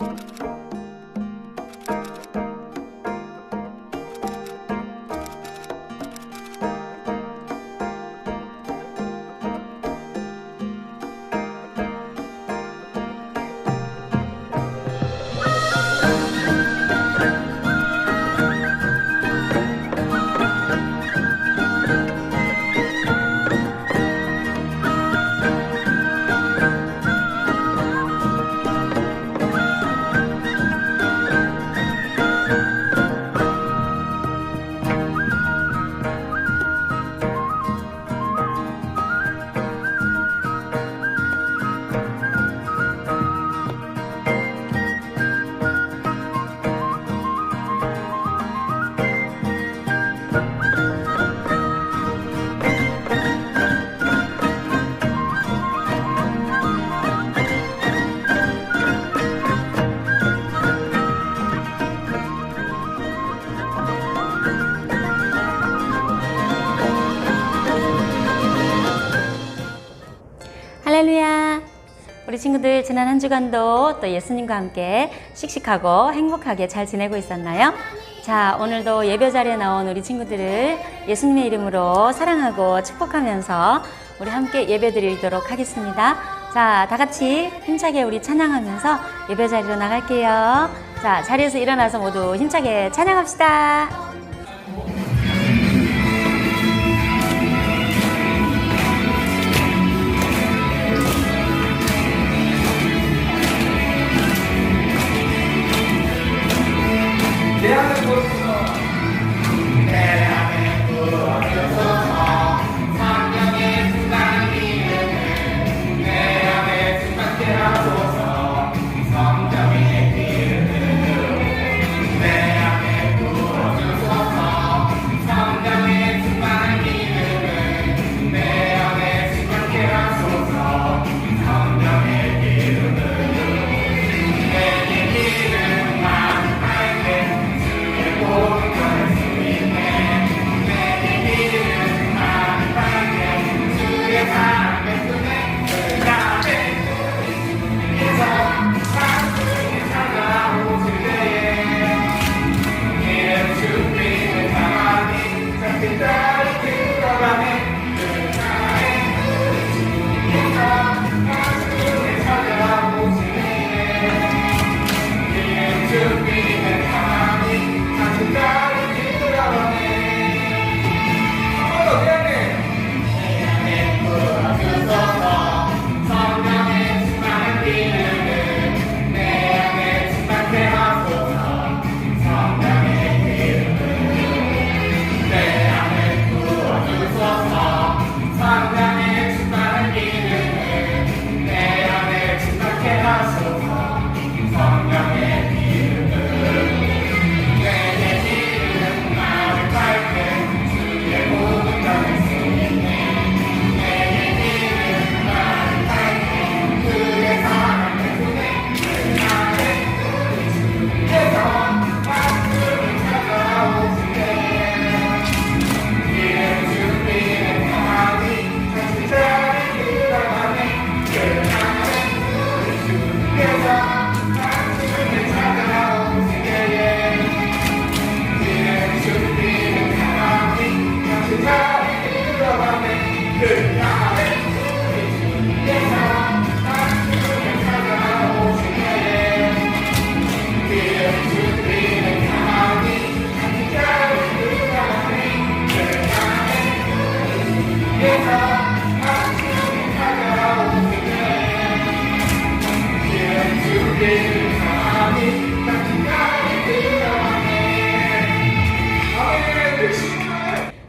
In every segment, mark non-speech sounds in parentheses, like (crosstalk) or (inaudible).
할렐 지난 한 주간도 또 예수님과 함께 씩씩하고 행복하게 잘 지내고 있었나요? 자, 오늘도 예배 자리에 나온 우리 친구들을 예수님의 이름으로 사랑하고 축복하면서 우리 함께 예배 드리도록 하겠습니다. 자, 다 같이 힘차게 우리 찬양하면서 예배 자리로 나갈게요. 자, 자리에서 일어나서 모두 힘차게 찬양합시다.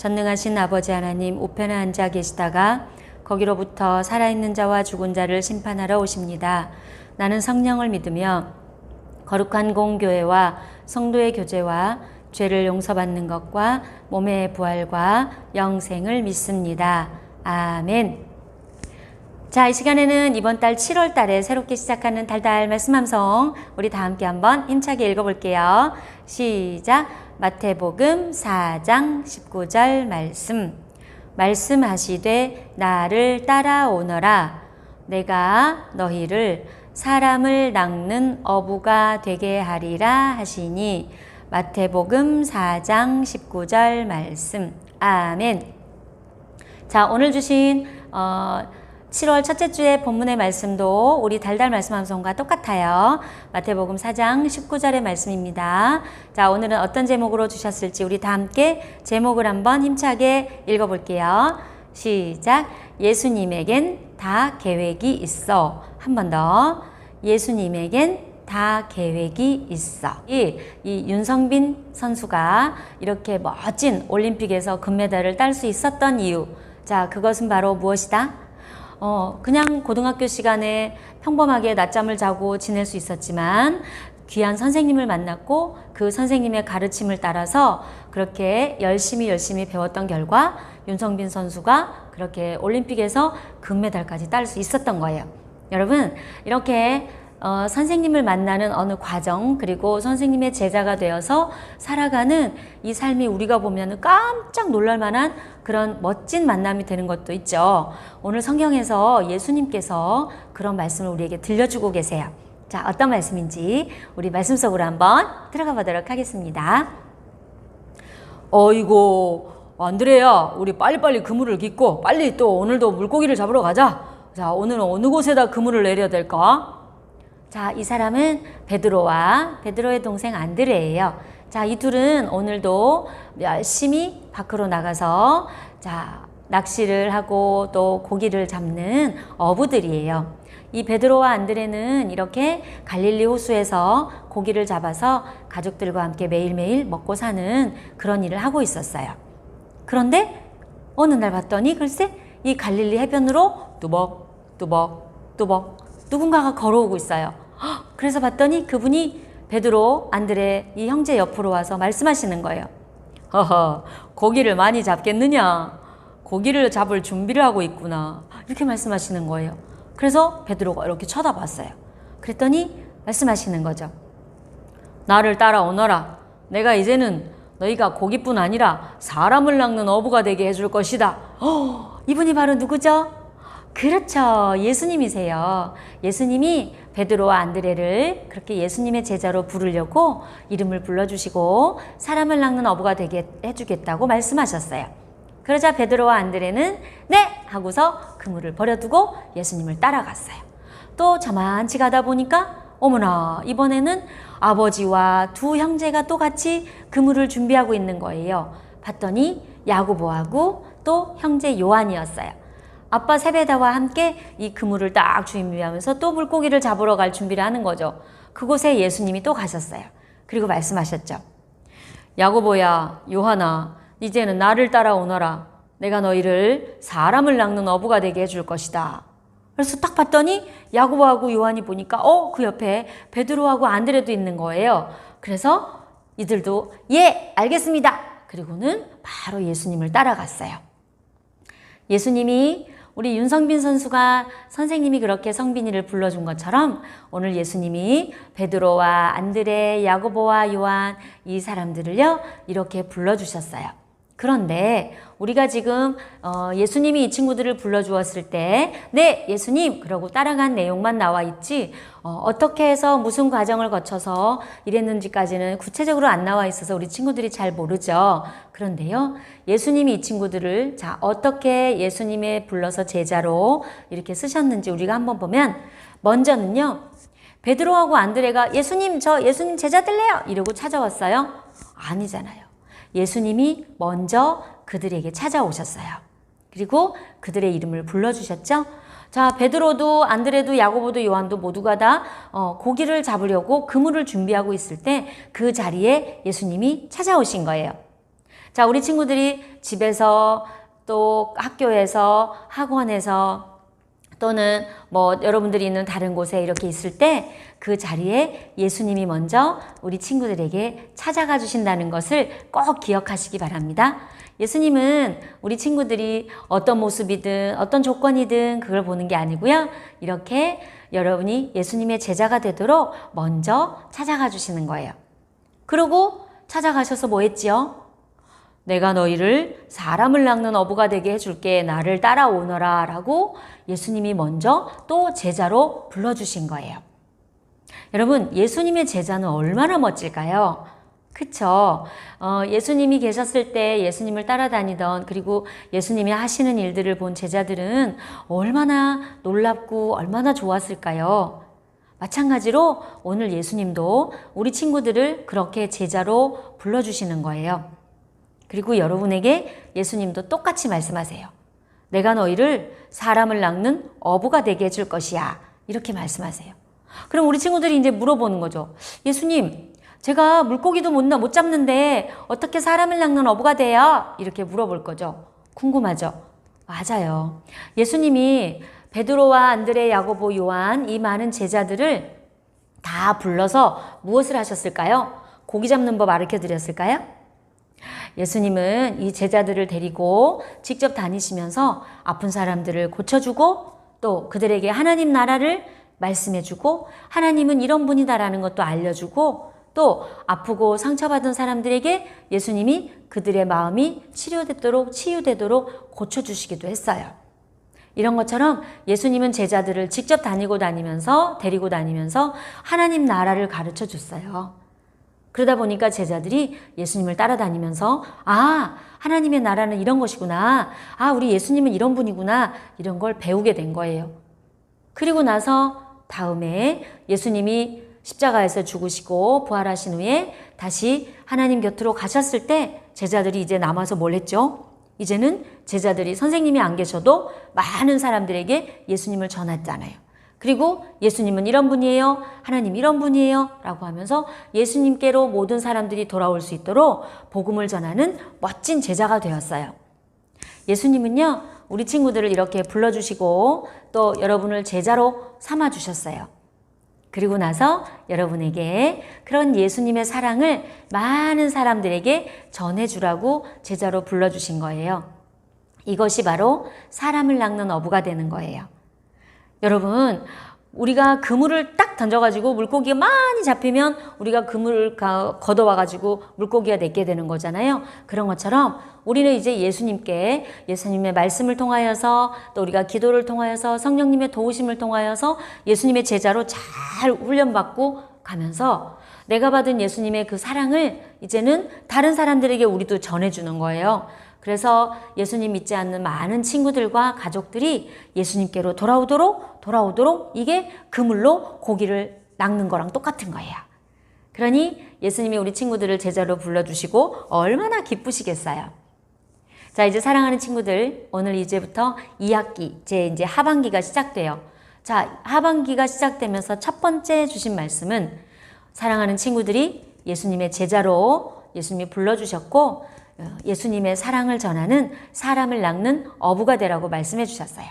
전능하신 아버지 하나님 우편에 앉아 계시다가 거기로부터 살아있는 자와 죽은 자를 심판하러 오십니다. 나는 성령을 믿으며 거룩한 공교회와 성도의 교제와 죄를 용서받는 것과 몸의 부활과 영생을 믿습니다. 아멘. 자, 이 시간에는 이번 달 7월 달에 새롭게 시작하는 달달 말씀 함성 우리 다 함께 한번 힘차게 읽어볼게요. 시작. 마태복음 4장 19절 말씀. 말씀하시되 나를 따라오너라. 내가 너희를 사람을 낚는 어부가 되게 하리라 하시니 마태복음 4장 19절 말씀. 아멘. 자, 오늘 주신 어, 7월 첫째 주의 본문의 말씀도 우리 달달 말씀 함성과 똑같아요. 마태복음 4장 19절의 말씀입니다. 자, 오늘은 어떤 제목으로 주셨을지 우리 다 함께 제목을 한번 힘차게 읽어볼게요. 시작. 예수님에겐 다 계획이 있어. 한 번 더. 예수님에겐 다 계획이 있어. 이, 이 윤성빈 선수가 이렇게 멋진 올림픽에서 금메달을 딸 수 있었던 이유. 자, 그것은 바로 무엇이다? 어, 그냥 고등학교 시간에 평범하게 낮잠을 자고 지낼 수 있었지만 귀한 선생님을 만났고 그 선생님의 가르침을 따라서 그렇게 열심히 열심히 배웠던 결과 윤성빈 선수가 그렇게 올림픽에서 금메달까지 딸 수 있었던 거예요. 여러분, 이렇게 어, 선생님을 만나는 어느 과정, 그리고 선생님의 제자가 되어서 살아가는 이 삶이 우리가 보면 깜짝 놀랄 만한 그런 멋진 만남이 되는 것도 있죠. 오늘 성경에서 예수님께서 그런 말씀을 우리에게 들려주고 계세요. 자, 어떤 말씀인지 우리 말씀 속으로 한번 들어가 보도록 하겠습니다. 어이고, 안드레야, 우리 빨리빨리 그물을 깃고 빨리 또 오늘도 물고기를 잡으러 가자. 자, 오늘은 어느 곳에다 그물을 내려야 될까? 자, 이 사람은 베드로와 베드로의 동생 안드레예요. 자, 이 둘은 오늘도 열심히 밖으로 나가서 자, 낚시를 하고 또 고기를 잡는 어부들이에요. 이 베드로와 안드레는 이렇게 갈릴리 호수에서 고기를 잡아서 가족들과 함께 매일매일 먹고 사는 그런 일을 하고 있었어요. 그런데 어느 날 봤더니 글쎄 이 갈릴리 해변으로 뚜벅 뚜벅 뚜벅 누군가가 걸어오고 있어요. 그래서 봤더니 그분이 베드로 안드레 이 형제 옆으로 와서 말씀하시는 거예요. 허허 고기를 많이 잡겠느냐? 고기를 잡을 준비를 하고 있구나. 이렇게 말씀하시는 거예요. 그래서 베드로가 이렇게 쳐다봤어요. 그랬더니 말씀하시는 거죠. 나를 따라오너라. 내가 이제는 너희가 고기뿐 아니라 사람을 낚는 어부가 되게 해줄 것이다. 어, 이분이 바로 누구죠? 그렇죠. 예수님이세요. 예수님이 베드로와 안드레를 그렇게 예수님의 제자로 부르려고 이름을 불러주시고 사람을 낚는 어부가 되게 해주겠다고 말씀하셨어요. 그러자 베드로와 안드레는 네! 하고서 그물을 버려두고 예수님을 따라갔어요. 또 저만치 가다 보니까 어머나 이번에는 아버지와 두 형제가 또 같이 그물을 준비하고 있는 거예요. 봤더니 야고보하고 또 형제 요한이었어요. 아빠 세베다와 함께 이 그물을 딱 준비하면서 또 물고기를 잡으러 갈 준비를 하는 거죠. 그곳에 예수님이 또 가셨어요. 그리고 말씀하셨죠. 야고보야, 요하나, 이제는 나를 따라오너라. 내가 너희를 사람을 낚는 어부가 되게 해줄 것이다. 그래서 딱 봤더니 야고보하고 요한이 보니까 어, 그 옆에 베드로하고 안드레도 있는 거예요. 그래서 이들도 예, 알겠습니다. 그리고는 바로 예수님을 따라갔어요. 예수님이 우리 윤성빈 선수가 선생님이 그렇게 성빈이를 불러준 것처럼 오늘 예수님이 베드로와 안드레, 야고보와 요한 이 사람들을요 이렇게 불러주셨어요. 그런데 우리가 지금 어, 예수님이 이 친구들을 불러주었을 때, 네, 예수님, 그러고 따라간 내용만 나와 있지, 어, 떻게 해서 무슨 과정을 거쳐서 이랬는지까지는 구체적으로 안 나와 있어서 우리 친구들이 잘 모르죠. 그런데요, 예수님이 이 친구들을, 자, 어떻게 예수님의 불러서 제자로 이렇게 쓰셨는지 우리가 한번 보면, 먼저는요, 베드로하고 안드레가 예수님, 저 예수님 제자 될래요! 이러고 찾아왔어요? 아니잖아요. 예수님이 먼저 그들에게 찾아오셨어요. 그리고 그들의 이름을 불러주셨죠. 자, 베드로도 안드레도 야고보도 요한도 모두가 다 어, 고기를 잡으려고 그물을 준비하고 있을 때 그 자리에 예수님이 찾아오신 거예요. 자, 우리 친구들이 집에서 또 학교에서 학원에서 또는 뭐 여러분들이 있는 다른 곳에 이렇게 있을 때 그 자리에 예수님이 먼저 우리 친구들에게 찾아가 주신다는 것을 꼭 기억하시기 바랍니다. 예수님은 우리 친구들이 어떤 모습이든 어떤 조건이든 그걸 보는 게 아니고요. 이렇게 여러분이 예수님의 제자가 되도록 먼저 찾아가 주시는 거예요. 그리고 찾아가셔서 뭐 했지요? 내가 너희를 사람을 낚는 어부가 되게 해줄게. 나를 따라오너라. 라고 예수님이 먼저 또 제자로 불러주신 거예요. 여러분, 예수님의 제자는 얼마나 멋질까요? 그쵸. 어, 예수님이 계셨을 때 예수님을 따라다니던 그리고 예수님이 하시는 일들을 본 제자들은 얼마나 놀랍고 얼마나 좋았을까요? 마찬가지로 오늘 예수님도 우리 친구들을 그렇게 제자로 불러주시는 거예요. 그리고 여러분에게 예수님도 똑같이 말씀하세요. 내가 너희를 사람을 낚는 어부가 되게 해줄 것이야. 이렇게 말씀하세요. 그럼 우리 친구들이 이제 물어보는 거죠. 예수님, 제가 물고기도 못, 못 잡는데 어떻게 사람을 낚는 어부가 돼요? 이렇게 물어볼 거죠. 궁금하죠? 맞아요. 예수님이 베드로와 안드레, 야고보, 요한 이 많은 제자들을 다 불러서 무엇을 하셨을까요? 고기 잡는 법 가르쳐 드렸을까요? 예수님은 이 제자들을 데리고 직접 다니시면서 아픈 사람들을 고쳐주고 또 그들에게 하나님 나라를 말씀해주고 하나님은 이런 분이다라는 것도 알려주고 또 아프고 상처받은 사람들에게 예수님이 그들의 마음이 치료되도록 치유되도록 고쳐주시기도 했어요. 이런 것처럼 예수님은 제자들을 직접 다니고 다니면서 데리고 다니면서 하나님 나라를 가르쳐 줬어요. 그러다 보니까 제자들이 예수님을 따라다니면서 아, 하나님의 나라는 이런 것이구나. 아, 우리 예수님은 이런 분이구나. 이런 걸 배우게 된 거예요. 그리고 나서 다음에 예수님이 십자가에서 죽으시고 부활하신 후에 다시 하나님 곁으로 가셨을 때 제자들이 이제 남아서 뭘 했죠? 이제는 제자들이 선생님이 안 계셔도 많은 사람들에게 예수님을 전했잖아요. 그리고 예수님은 이런 분이에요. 하나님 이런 분이에요. 라고 하면서 예수님께로 모든 사람들이 돌아올 수 있도록 복음을 전하는 멋진 제자가 되었어요. 예수님은요, 우리 친구들을 이렇게 불러주시고 또 여러분을 제자로 삼아주셨어요. 그리고 나서 여러분에게 그런 예수님의 사랑을 많은 사람들에게 전해주라고 제자로 불러주신 거예요. 이것이 바로 사람을 낚는 어부가 되는 거예요. 여러분, 우리가 그물을 딱 던져가지고 물고기가 많이 잡히면 우리가 그물을 걷어와가지고 물고기가 내게 되는 거잖아요. 그런 것처럼 우리는 이제 예수님께 예수님의 말씀을 통하여서 또 우리가 기도를 통하여서 성령님의 도우심을 통하여서 예수님의 제자로 잘 훈련받고 가면서 내가 받은 예수님의 그 사랑을 이제는 다른 사람들에게 우리도 전해주는 거예요. 그래서 예수님 믿지 않는 많은 친구들과 가족들이 예수님께로 돌아오도록 돌아오도록 이게 그물로 고기를 낚는 거랑 똑같은 거예요. 그러니 예수님이 우리 친구들을 제자로 불러주시고 얼마나 기쁘시겠어요. 자, 이제 사랑하는 친구들, 오늘 이제부터 2학기, 제 이제 하반기가 시작돼요. 자, 하반기가 시작되면서 첫 번째 주신 말씀은 사랑하는 친구들이 예수님의 제자로 예수님이 불러주셨고, 어, 예수님의 사랑을 전하는 사람을 낚는 어부가 되라고 말씀해 주셨어요.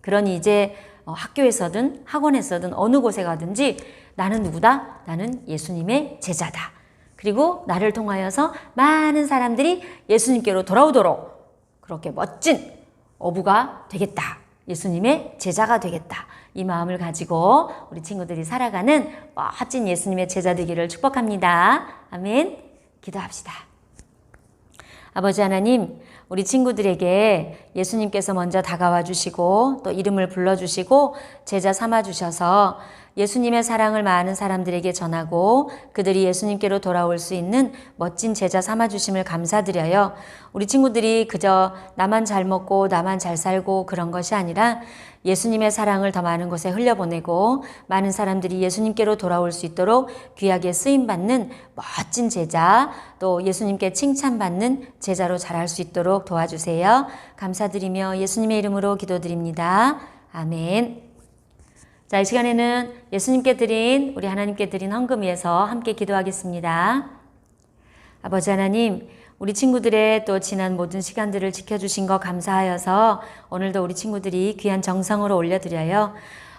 그러니 이제 어, 학교에서든 학원에서든 어느 곳에 가든지 나는 누구다? 나는 예수님의 제자다. 그리고 나를 통하여서 많은 사람들이 예수님께로 돌아오도록 그렇게 멋진 어부가 되겠다. 예수님의 제자가 되겠다. 이 마음을 가지고 우리 친구들이 살아가는 멋진 예수님의 제자 되기를 축복합니다. 아멘. 기도합시다. 아버지 하나님, 우리 친구들에게 예수님께서 먼저 다가와 주시고 또 이름을 불러 주시고 제자 삼아 주셔서 예수님의 사랑을 많은 사람들에게 전하고 그들이 예수님께로 돌아올 수 있는 멋진 제자 삼아 주심을 감사드려요. 우리 친구들이 그저 나만 잘 먹고 나만 잘 살고 그런 것이 아니라 예수님의 사랑을 더 많은 곳에 흘려보내고 많은 사람들이 예수님께로 돌아올 수 있도록 귀하게 쓰임받는 멋진 제자 또 예수님께 칭찬받는 제자로 자랄 수 있도록 도와주세요. 감사드리며 예수님의 이름으로 기도드립니다. 아멘. 자, 이 시간에는 예수님께 드린, 우리 하나님께 드린 헌금 위해서 함께 기도하겠습니다. 아버지 하나님, 우리 친구들의 또 지난 모든 시간들을 지켜주신 거 감사하여서 오늘도 우리 친구들이 귀한 정성으로 올려드려요.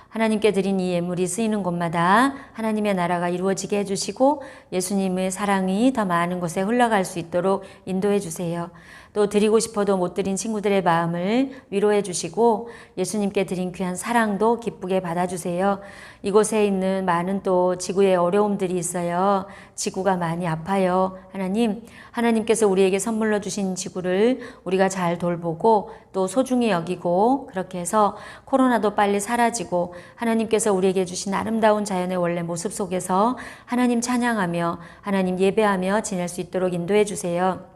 하나님께 드린 이 예물이 쓰이는 곳마다 하나님의 나라가 이루어지게 해주시고 예수님의 사랑이 더 많은 곳에 흘러갈 수 있도록 인도해 주세요. 또 드리고 싶어도 못 드린 친구들의 마음을 위로해 주시고 예수님께 드린 귀한 사랑도 기쁘게 받아주세요. 이곳에 있는 많은 또 지구의 어려움들이 있어요. 지구가 많이 아파요. 하나님, 하나님께서 우리에게 선물로 주신 지구를 우리가 잘 돌보고 또 소중히 여기고 그렇게 해서 코로나도 빨리 사라지고 하나님께서 우리에게 주신 아름다운 자연의 원래 모습 속에서 하나님 찬양하며 하나님 예배하며 지낼 수 있도록 인도해 주세요.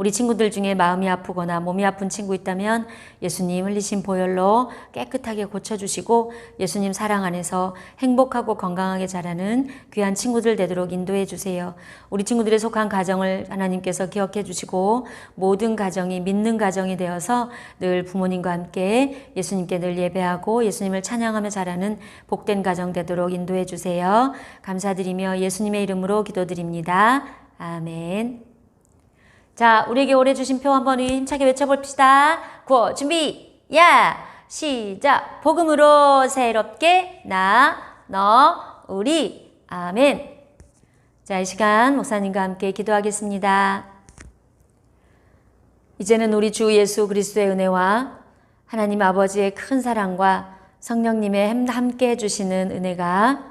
우리 친구들 중에 마음이 아프거나 몸이 아픈 친구 있다면 예수님 흘리신 보혈로 깨끗하게 고쳐주시고 예수님 사랑 안에서 행복하고 건강하게 자라는 귀한 친구들 되도록 인도해 주세요. 우리 친구들의 속한 가정을 하나님께서 기억해 주시고 모든 가정이 믿는 가정이 되어서 늘 부모님과 함께 예수님께 늘 예배하고 예수님을 찬양하며 자라는 복된 가정 되도록 인도해 주세요. 감사드리며 예수님의 이름으로 기도드립니다. 아멘. 자, 우리에게 오래 주신 표 한번 힘차게 외쳐봅시다. 구호 준비, 야! 시작! 복음으로 새롭게 나, 너, 우리. 아멘. 자, 이 시간 목사님과 함께 기도하겠습니다. 이제는 우리 주 예수 그리스도의 은혜와 하나님 아버지의 큰 사랑과 성령님의 함께 해주시는 은혜가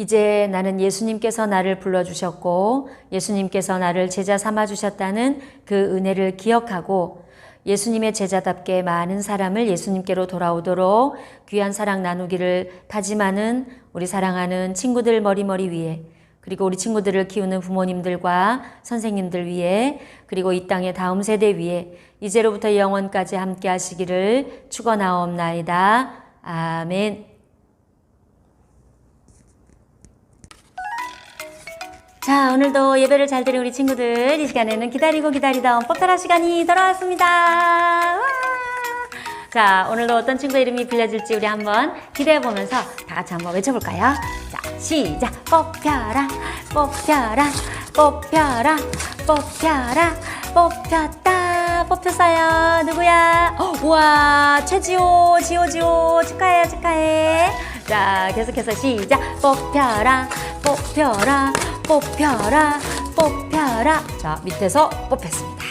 이제 나는 예수님께서 나를 불러주셨고 예수님께서 나를 제자 삼아 주셨다는 그 은혜를 기억하고 예수님의 제자답게 많은 사람을 예수님께로 돌아오도록 귀한 사랑 나누기를 다짐하는 우리 사랑하는 친구들 머리머리 위에 그리고 우리 친구들을 키우는 부모님들과 선생님들 위에 그리고 이 땅의 다음 세대 위에 이제로부터 영원까지 함께 하시기를 축원하옵나이다. 아멘. 자, 오늘도 예배를 잘 드린 우리 친구들, 이 시간에는 기다리고 기다리던 뽀따라 시간이 돌아왔습니다. 와! 자, 오늘도 어떤 친구 이름이 빌려질지 우리 한번 기대해 보면서 다 같이 한번 외쳐볼까요? 자, 시작! 뽑혀라, 뽑혀라, 뽑혀라, 뽑혀라, 뽑혔다, 뽑혔어요. 누구야? 어, 우와, 최지호, 지호, 지호, 축하해, 축하해. 자, 계속해서 시작! 뽑혀라, 뽑혀라, 뽑혀라 뽑혀라. 자 밑에서 뽑혔습니다.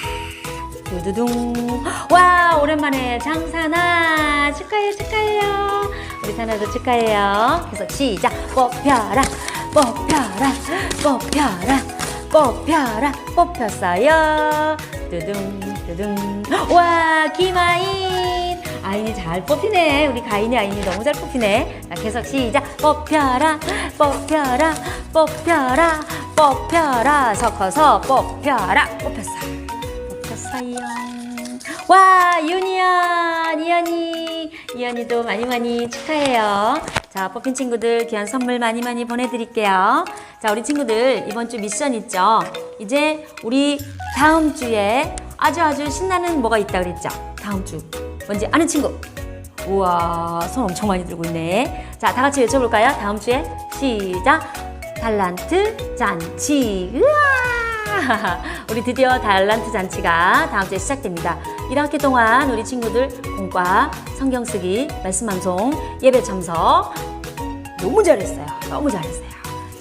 두두둥. 와 오랜만에 장사나. 축하해요 축하해요. 우리 사나도 축하해요. 계속 시작. 뽑혀라 뽑혀라 뽑혀라 뽑혀라. 뽑혔어요. 두둥 두둥. 와 김아인 아인이 잘 뽑히네. 우리 가인이 아인이 너무 잘 뽑히네. 자, 계속 시작. 뽑혀라 뽑혀라 뽑혀라 뽑혀라. 섞어서 뽑혀라. 뽑혔어 뽑혔어요. 와 윤이연 이연이. 이연이도 많이 많이 축하해요. 자 뽑힌 친구들 귀한 선물 많이 많이 보내드릴게요. 자 우리 친구들 이번 주 미션 있죠? 이제 우리 다음 주에 아주 아주 신나는 뭐가 있다 그랬죠? 다음 주 뭔지 아는 친구. 우와 손 엄청 많이 들고 있네. 자 다 같이 외쳐볼까요? 다음 주에 시작. 달란트 잔치. 우와! (laughs) 우리 드디어 달란트 잔치가 다음 주에 시작됩니다. 1학기 동안 우리 친구들 공과 성경 쓰기 말씀 방송 예배 참석 너무 잘했어요. 너무 잘했어요.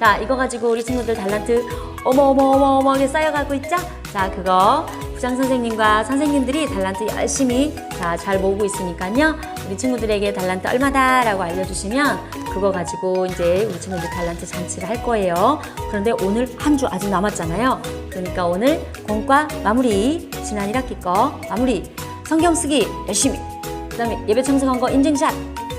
자 이거 가지고 우리 친구들 달란트 어머 어머 어머 어머하게 쌓여가고 있죠? 자 그거 부장 선생님과 선생님들이 달란트 열심히 자, 잘 모으고 있으니까요. 우리 친구들에게 달란트 얼마다라고 알려주시면 그거 가지고 이제 우리 친구들 달란트 잔치를 할 거예요. 그런데 오늘 한 주 아직 남았잖아요. 그러니까 오늘 공과 마무리 지난 1학기 거 마무리 성경 쓰기 열심히 그 다음에 예배 참석한 거 인증샷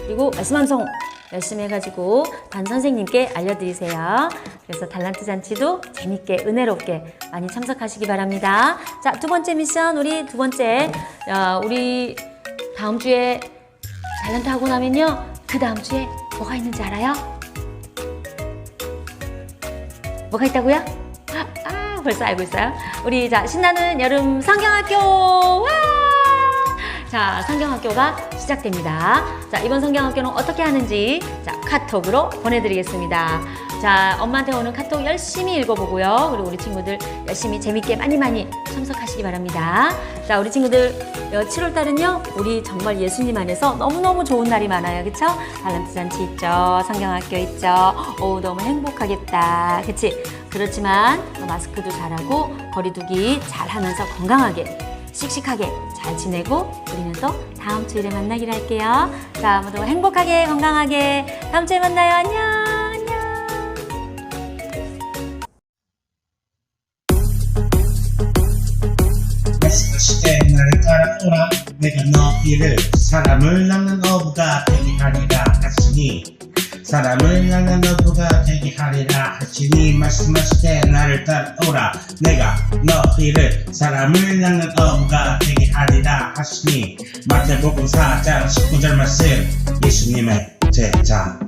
그리고 말씀 암송 열심히 해가지고 반 선생님께 알려드리세요. 그래서 달란트 잔치도 재밌게 은혜롭게 많이 참석하시기 바랍니다. 자, 두 번째 미션 우리 두 번째 어, 우리 다음 주에 달란트 하고 나면요 그 다음 주에 뭐가 있는지 알아요? 뭐가 있다고요? 아, 벌써 알고 있어요? 우리 자 신나는 여름 성경학교 와! 자, 성경학교가 시작됩니다. 자, 이번 성경학교는 어떻게 하는지 자, 카톡으로 보내드리겠습니다. 자, 엄마한테 오는 카톡 열심히 읽어보고요. 그리고 우리 친구들 열심히 재밌게 많이 많이 참석하시기 바랍니다. 자, 우리 친구들 7월 달은요, 우리 정말 예수님 안에서 너무너무 좋은 날이 많아요. 그쵸? 발란트 잔치 있죠. 성경학교 있죠. 오, 너무 행복하겠다. 그치? 그렇지만 또 마스크도 잘하고 거리두기 잘 하면서 건강하게 씩씩하게 잘 지내고 우리는 또 다음 주일에 만나기로 할게요. 자, 모두 행복하게 건강하게 다음 주에 만나요. 안녕. 시대 사람을 낳는 어부가 되게 하리라 하시니 말씀하시되 나를 따라오라. 내가 너희를 사람을 낳는 어부가 되게 하리라 하시니 마태복음 4장 19절 말씀. 예수님의 제자